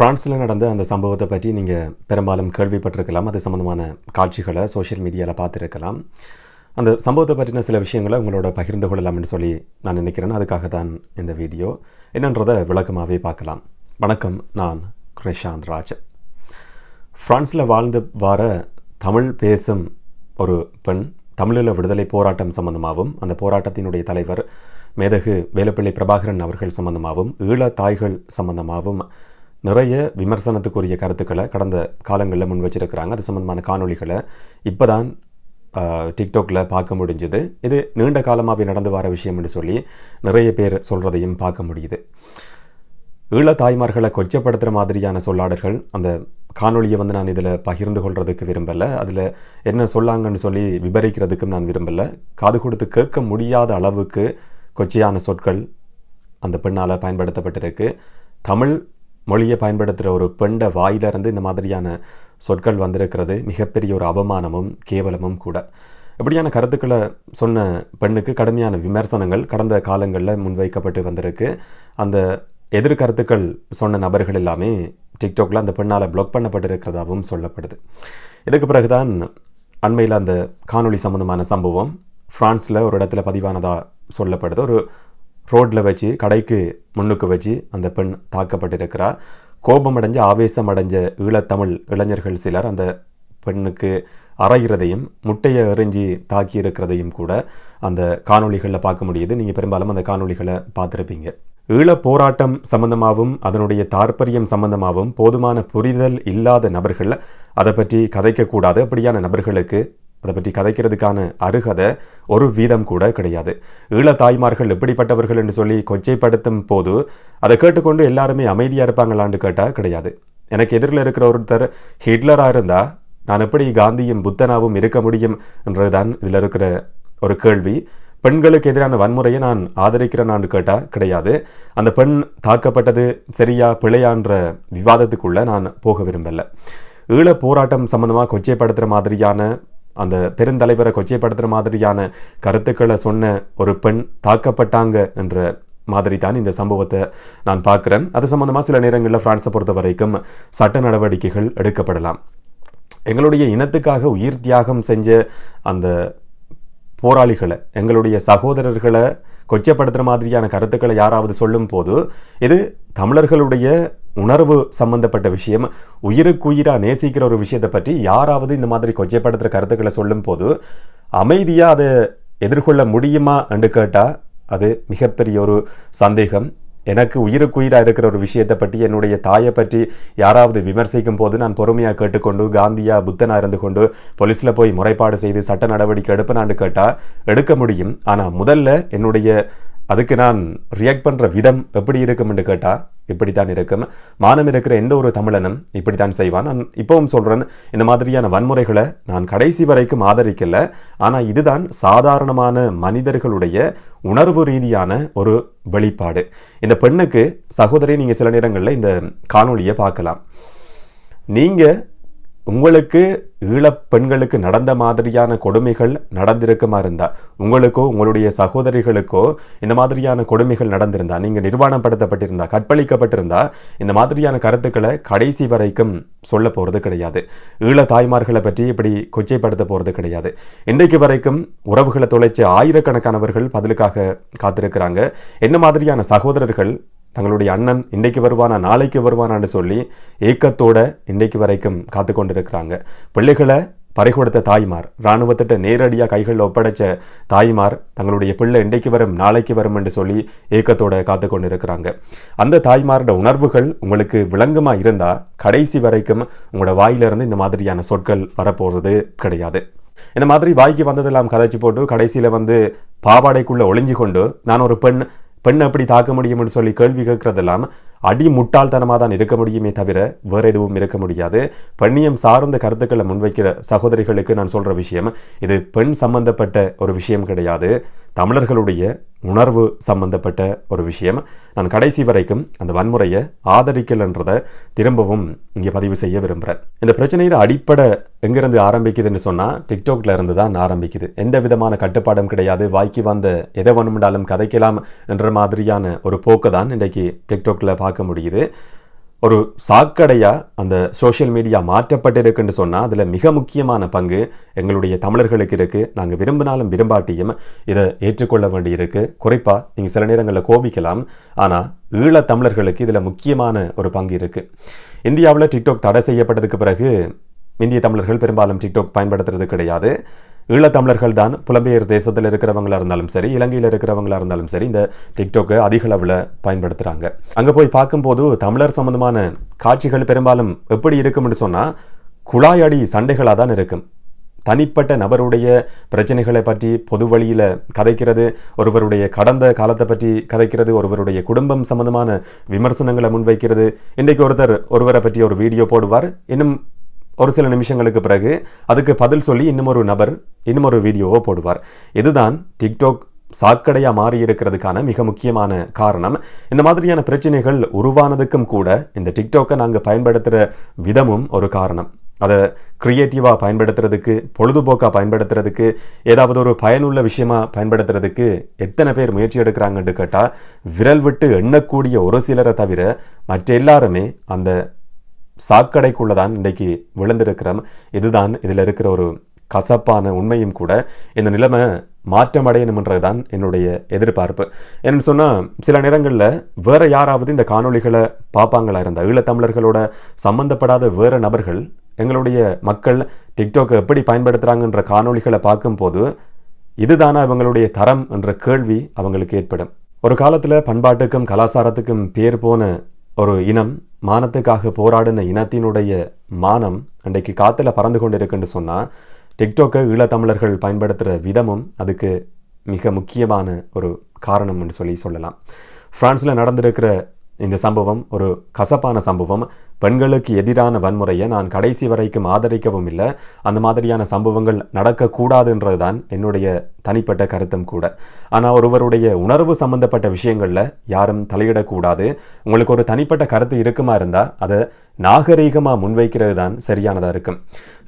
ஃப்ரான்ஸில் நடந்த அந்த சம்பவத்தை பற்றி நீங்கள் பெரும்பாலும் கேள்விப்பட்டிருக்கலாம். அது சம்மந்தமான காட்சிகளை சோஷியல் மீடியாவில் பார்த்துருக்கலாம். அந்த சம்பவத்தை பற்றின சில விஷயங்களை உங்களோட பகிர்ந்து கொள்ளலாம்னு சொல்லி நான் நினைக்கிறேன். அதுக்காக தான் இந்த வீடியோ. என்னன்றதை விளக்கமாகவே பார்க்கலாம். வணக்கம். நான் கிருஷாந்த் ராஜ். ஃப்ரான்ஸில் வாழ்ந்து வார தமிழ் பேசும் ஒரு பெண் தமிழீழ விடுதலை போராட்டம் சம்பந்தமாகவும் அந்த போராட்டத்தினுடைய தலைவர் மேதகு வேலுப்பிள்ளை பிரபாகரன் அவர்கள் சம்பந்தமாகவும் ஈழ தாய்கள் சம்பந்தமாகவும் நிறைய விமர்சனத்துக்குரிய கருத்துக்களை கடந்த காலங்களில் முன் வச்சிருக்கிறாங்க. அது சம்பந்தமான காணொளிகளை இப்போ தான் டிக்டாக்ல பார்க்க முடிஞ்சுது. இது நீண்ட காலமாகவே நடந்து வர விஷயம் என்று சொல்லி நிறைய பேர் சொல்கிறதையும் பார்க்க முடியுது. ஈழ தாய்மார்களை கொச்சப்படுத்துகிற மாதிரியான சொல்லாடல்கள் அந்த காணொலியை வந்து நான் இதில் பகிர்ந்து கொள்கிறதுக்கு விரும்பலை. அதில் என்ன சொல்லாங்கன்னு சொல்லி விபரிக்கிறதுக்கும் நான் விரும்பலை. காது கொடுத்து கேட்க முடியாத அளவுக்கு கொச்சையான சொற்கள் அந்த பெண்ணால் பயன்படுத்தப்பட்டிருக்கு. தமிழ் மொழியை பயன்படுத்துகிற ஒரு பெண்ட வாயிலிருந்து இந்த மாதிரியான சொற்கள் வந்திருக்கிறது. மிகப்பெரிய ஒரு அவமானமும் கேவலமும் கூட. இப்படியான கருத்துக்களை சொன்ன பெண்ணுக்கு கடுமையான விமர்சனங்கள் கடந்த காலங்களில் முன்வைக்கப்பட்டு வந்திருக்கு. அந்த எதிர்கருத்துக்கள் சொன்ன நபர்கள் எல்லாமே டிக்டாக்ல அந்த பெண்ணால் பிளாக் பண்ணப்பட்டிருக்கிறதாகவும் சொல்லப்படுது. இதுக்கு பிறகுதான் அண்மையில் அந்த காணொளி சம்மந்தமான சம்பவம் ஃப்ரான்ஸில் ஒரு இடத்துல பதிவானதாக சொல்லப்படுது. ஒரு ரோட்டில் வச்சு கடைக்கு முன்னுக்கு வச்சு அந்த பெண் தாக்கப்பட்டிருக்கிறார் கோபம் அடைஞ்ச ஆவேசம் அடைஞ்ச ஈழத்தமிழ் இளைஞர்கள் சிலர் அந்த பெண்ணுக்கு அறைகிறதையும் முட்டையை எறிஞ்சி தாக்கி இருக்கிறதையும் கூட அந்த காணொளிகளில் பார்க்க முடியுது. நீங்கள் பெரும்பாலும் அந்த காணொளிகளை பார்த்துருப்பீங்க. ஈழ போராட்டம் சம்பந்தமாகவும் அதனுடைய தாற்பயம் சம்பந்தமாகவும் போதுமான புரிதல் இல்லாத நபர்கள் அதை பற்றி கதைக்கக்கூடாது அப்படியான நபர்களுக்கு அதை பற்றி கதைக்கிறதுக்கான அருகதை ஒரு வீதம் கூட கிடையாது. ஈழ தாய்மார்கள் எப்படிப்பட்டவர்கள் என்று சொல்லி கொச்சைப்படுத்தும் போது அதை கேட்டுக்கொண்டு எல்லாருமே அமைதியாக இருப்பாங்களான்னு கேட்டால் கிடையாது. எனக்கு எதிரில் இருக்கிற ஒருத்தர் ஹிட்லராக இருந்தால் நான் எப்படி காந்தியும் புத்தனாவும் இருக்க முடியும் என்றதுதான் இதில் இருக்கிற ஒரு கேள்வி. பெண்களுக்கு எதிரான வன்முறையை நான் ஆதரிக்கிறேனான்னு கேட்டால் கிடையாது. அந்த பெண் தாக்கப்பட்டது சரியா பிழையான்ற விவாதத்துக்குள்ளே நான் போக விரும்பலை. ஈழ போராட்டம் சம்மந்தமாக கொச்சைப்படுத்துகிற மாதிரியான அந்த பெருந்தலைவரை கொச்சைப்படுத்துகிற மாதிரியான கருத்துக்களை சொன்ன ஒரு பெண் தாக்கப்பட்டாங்க என்ற மாதிரி தான் இந்த சம்பவத்தை நான் பார்க்குறேன். அது சம்பந்தமாக சில நேரங்களில் ஃப்ரான்ஸை பொறுத்த வரைக்கும் சட்ட நடவடிக்கைகள் எடுக்கப்படலாம். எங்களுடைய இனத்துக்காக உயிர் தியாகம் செஞ்ச அந்த போராளிகளை எங்களுடைய சகோதரர்களை கொச்சப்படுத்துகிற மாதிரியான கருத்துக்களை யாராவது சொல்லும் போது இது தமிழர்களுடைய உணர்வு சம்பந்தப்பட்ட விஷயம். உயிருக்குயிராக நேசிக்கிற ஒரு விஷயத்தை பற்றி யாராவது இந்த மாதிரி கொச்சைப்படுத்துகிற கருத்துக்களை சொல்லும் போது அமைதியாக அதை எதிர்கொள்ள முடியுமா என்று கேட்டால் அது மிகப்பெரிய ஒரு சந்தேகம். எனக்கு உயிருக்குயிராக இருக்கிற ஒரு விஷயத்தை பற்றி என்னுடைய தாயை பற்றி யாராவது விமர்சிக்கும் போது நான் பொறுமையாக கேட்டுக்கொண்டு காந்தியா புத்தனாக இருந்து கொண்டு போலீஸில் போய் முறைப்பாடு செய்து சட்ட நடவடிக்கை எடுப்பேனான்னு கேட்டால் எடுக்க முடியும். ஆனால் முதல்ல என்னுடைய அதுக்கு நான் ரியாக்ட் பண்ணுற விதம் எப்படி இருக்கும் என்று கேட்டால் இப்படித்தான் இருக்கும். மானம் இருக்கிற எந்த ஒரு தமிழனும் இப்படித்தான் செய்வான். நான் இப்போவும் சொல்கிறேன் இந்த மாதிரியான வன்முறைகளை நான் கடைசி வரைக்கும் ஆதரிக்கல. ஆனால் இதுதான் சாதாரணமான மனிதர்களுடைய உணர்வு ரீதியான ஒரு வெளிப்பாடு. இந்த பெண்ணுக்கு சகோதரி நீங்கள் சில நேரங்களில் இந்த காணொளியை பார்க்கலாம். நீங்கள் உங்களுக்கு ஈழப் பெண்களுக்கு நடந்த மாதிரியான கொடுமைகள் நடந்திருக்குமா இருந்தா? உங்களுக்கோ உங்களுடைய சகோதரிகளுக்கோ இந்த மாதிரியான கொடுமைகள் நடந்திருந்தா நீங்கள் நிர்வாணப்படுத்தப்பட்டிருந்தா கற்பழிக்கப்பட்டிருந்தா இந்த மாதிரியான கருத்துக்களை கடைசி வரைக்கும் சொல்ல போகிறது கிடையாது. ஈழ தாய்மார்களை பற்றி இப்படி கொச்சைப்படுத்த போகிறது கிடையாது. இன்றைக்கு வரைக்கும் உறவுகளை தொலைச்ச ஆயிரக்கணக்கானவர்கள் பதிலுக்காக காத்திருக்கிறாங்க. என்ன மாதிரியான சகோதரர்கள் தங்களுடைய அண்ணன் இன்றைக்கு வருவானா நாளைக்கு வருவானான்னு சொல்லி ஏக்கத்தோட இன்றைக்கு வரைக்கும் காத்து கொண்டிருக்கிறாங்க. பிள்ளைகளை பறி கொடுத்த தாய்மார் இராணுவத்திட்ட நேரடியாக கைகளில் ஒப்படைச்ச தாய்மார் தங்களுடைய பிள்ளை இன்றைக்கு வரும் நாளைக்கு வரும் என்று சொல்லி ஏக்கத்தோட காத்து கொண்டிருக்கிறாங்க. அந்த தாய்மாரோட உணர்வுகள் உங்களுக்கு விளங்குமா இருந்தால் கடைசி வரைக்கும் உங்களோட வாயிலிருந்து இந்த மாதிரியான சொற்கள் வரப்போகிறது கிடையாது. இந்த மாதிரி வாய்க்கு வந்ததெல்லாம் கதைச்சு போட்டு கடைசியில் வந்து பாவாடைக்குள்ளே ஒளிஞ்சு கொண்டு நான் ஒரு பெண் பெண் எப்படி தாக்க முடியும்னு சொல்லி கேள்வி கேட்கறதெல்லாம் அடி முட்டாள்தனமாக தான் இருக்க முடியுமே தவிர வேற எதுவும் இருக்க முடியாது. பெண்ணியம் சார்ந்த கருத்துக்களை முன்வைக்கிற சகோதரிகளுக்கு நான் சொல்ற விஷயம் இது பெண் சம்பந்தப்பட்ட ஒரு விஷயம் கிடையாது. தமிழர்களுடைய உணர்வு சம்பந்தப்பட்ட ஒரு விஷயம். நான் கடைசி வரைக்கும் அந்த வன்முறையை ஆதரிக்கலன்றதை திரும்பவும் இங்கே பதிவு செய்ய விரும்புகிறேன். இந்த பிரச்சனையில் அடிப்படை எங்கேருந்து ஆரம்பிக்குதுன்னு சொன்னால் டிக்டாக்ல இருந்து தான் ஆரம்பிக்குது. எந்த விதமான கட்டுப்பாடும் கிடையாது. வாய்க்கு வந்த எதை வேணுமென்றாலும் கதைக்கலாம் என்ற மாதிரியான ஒரு போக்கு தான் இன்றைக்கு டிக்டாக்ல பார்க்க முடியுது. ஒரு சாக்கடையாக அந்த சோஷியல் மீடியா மாற்றப்பட்டிருக்குன்னு சொன்னால் அதில் மிக முக்கியமான பங்கு எங்களுடைய தமிழர்களுக்கு இருக்குது நாங்கள் விரும்பினாலும் விரும்பாட்டியும் இதை ஏற்றுக்கொள்ள வேண்டியிருக்கு. குறிப்பாக நீங்கள் சில நேரங்களில் கோபிக்கலாம் ஆனால் ஈழத் தமிழர்களுக்கு இதில் முக்கியமான ஒரு பங்கு இருக்குது இந்தியாவில் டிக்டாக் தடை செய்யப்பட்டதுக்கு பிறகு இந்திய தமிழர்கள் பெரும்பாலும் டிக்டாக் பயன்படுத்துறது கிடையாது. ஈழத்தமிழர்கள் தான் புலம்பெயர் தேசத்தில் இருக்கிறவங்களா இருந்தாலும் சரி இலங்கையில் இருக்கிறவங்களா இருந்தாலும் சரி இந்த டிக்டாக்கை அதிக அளவில் பயன்படுத்துகிறாங்க அங்கே போய் பார்க்கும்போது தமிழர் சம்பந்தமான காட்சிகள் பெரும்பாலும் எப்படி இருக்கும்னு சொன்னால் குழாயடி சண்டைகளாக தான் இருக்கும். தனிப்பட்ட நபருடைய பிரச்சனைகளை பற்றி பொது வழியில் கதைக்கிறது ஒருவருடைய கடந்த காலத்தை பற்றி கதைக்கிறது ஒருவருடைய குடும்பம் சம்பந்தமான விமர்சனங்களை முன்வைக்கிறது. இன்றைக்கு ஒருத்தர் ஒருவரை பற்றி ஒரு வீடியோ போடுவார் இன்னும் ஒரு சில நிமிஷங்களுக்கு பிறகு அதுக்கு பதில் சொல்லி இன்னும் ஒரு நபர் இன்னும் ஒரு வீடியோவை போடுவார். இதுதான் டிக்டாக் சாக்கடையாக மாறி இருக்கிறதுக்கான மிக முக்கியமான காரணம். இந்த மாதிரியான பிரச்சனைகள் உருவானதுக்கும் கூட இந்த டிக்டாக்கை நாங்கள் பயன்படுத்துகிற விதமும் ஒரு காரணம். அதை க்ரியேட்டிவாக பயன்படுத்துறதுக்கு பொழுதுபோக்காக பயன்படுத்துறதுக்கு ஏதாவது ஒரு பயனுள்ள விஷயமா பயன்படுத்துறதுக்கு எத்தனை பேர் முயற்சி எடுக்கிறாங்கன்னு கேட்டால் விரல் விட்டு எண்ணக்கூடிய ஒரு சிலரை தவிர மற்ற எல்லாருமே அந்த சாக்கடைக்குள்ளே தான் இன்றைக்கு விழுந்திருக்கிறோம். இதுதான் இதில் இருக்கிற ஒரு கசப்பான உண்மையும் கூட. இந்த நிலைமை மாற்றம் அடையணும்ன்றது தான் என்னுடைய எதிர்பார்ப்பு. என்னன்னு சொன்னால் சில நேரங்களில் வேறு யாராவது இந்த காணொளிகளை பார்ப்பாங்களா இருந்தால் ஈழத்தமிழர்களோட சம்மந்தப்படாத வேறு நபர்கள் எங்களுடைய மக்கள் டிக்டாக்கை எப்படி பயன்படுத்துகிறாங்கன்ற காணொளிகளை பார்க்கும்போது இதுதானா இவங்களுடைய தரம் என்ற கேள்வி அவங்களுக்கு ஏற்படும். ஒரு காலத்தில் பண்பாட்டுக்கும் கலாச்சாரத்துக்கும் பேர் போன ஒரு இனம் மானத்துக்காக போராடின இனத்தினுடைய மானம் அன்றைக்கு காற்றுல பறந்து கொண்டிருக்குன்னு சொன்னால் டிக்டாக்கை ஈழத்தமிழர்கள் பயன்படுத்துகிற விதமும் அதுக்கு மிக முக்கியமான ஒரு காரணம்னு சொல்லி சொல்லலாம். ஃப்ரான்ஸில் நடந்திருக்கிற இந்த சம்பவம் ஒரு கசப்பான சம்பவம். பெண்களுக்கு எதிரான வன்முறையை நான் கடைசி வரைக்கும் ஆதரிக்கவும் இல்லை. அந்த மாதிரியான சம்பவங்கள் நடக்கக்கூடாதுன்றது தான் என்னுடைய தனிப்பட்ட கருத்தும் கூட. ஆனால் ஒருவருடைய உணர்வு சம்பந்தப்பட்ட விஷயங்களில் யாரும் தலையிடக்கூடாது. உங்களுக்கு ஒரு தனிப்பட்ட கருத்து இருக்குமா இருந்தால் அதை நாகரீகமாக முன்வைக்கிறது தான் சரியானதாக இருக்கும்.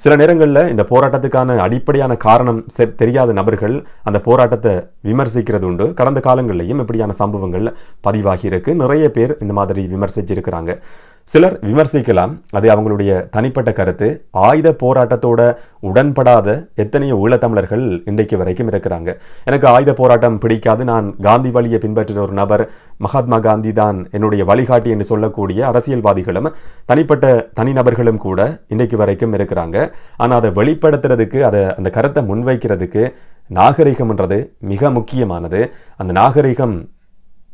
சில நேரங்களில் இந்த போராட்டத்துக்கான அடிப்படையான காரணம் தெரியாத நபர்கள் அந்த போராட்டத்தை விமர்சிக்கிறது உண்டு. கடந்த காலங்களிலையும் இப்படியான சம்பவங்கள் பதிவாகி இருக்கு. நிறைய பேர் இந்த மாதிரி விமர்சிச்சிருக்கிறாங்க. சிலர் விமர்சிக்கலாம். அது அவங்களுடைய தனிப்பட்ட கருத்து. ஆயுத போராட்டத்தோட உடன்படாத எத்தனையோ ஈழத்தமிழர்கள் இன்றைக்கு வரைக்கும் இருக்கிறாங்க. எனக்கு ஆயுத போராட்டம் பிடிக்காது. நான் காந்தி வழியை பின்பற்றின ஒரு நபர் மகாத்மா காந்தி தான் என்னுடைய வழிகாட்டி என்று சொல்லக்கூடிய அரசியல்வாதிகளும் தனிப்பட்ட தனிநபர்களும் கூட இன்றைக்கு வரைக்கும் இருக்கிறாங்க. ஆனால் அதை வெளிப்படுத்துறதுக்கு அதை அந்த கருத்தை முன்வைக்கிறதுக்கு நாகரிகம்ன்றது மிக முக்கியமானது. அந்த நாகரிகம்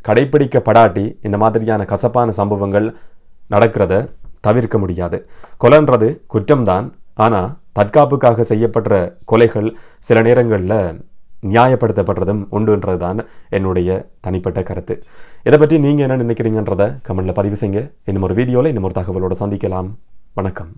கடைபிடிக்கப்படாட்டி இந்த மாதிரியான கசப்பான சம்பவங்கள் நடக்கிறத தவிர்க்க முடியாது. கொலைன்றது குற்றம்தான். ஆனால் தற்காப்புக்காக செய்யப்படுற கொலைகள் சில நேரங்களில் நியாயப்படுத்தப்படுறதும் உண்டுன்றது தான் என்னுடைய தனிப்பட்ட கருத்து. இதை பற்றி நீங்கள் என்ன நினைக்கிறீங்கன்றதை கமெண்டில் பதிவு செய்யுங்க. இன்னும் ஒரு வீடியோவில் இன்னும் ஒரு தகவலோடு சந்திக்கலாம். வணக்கம்.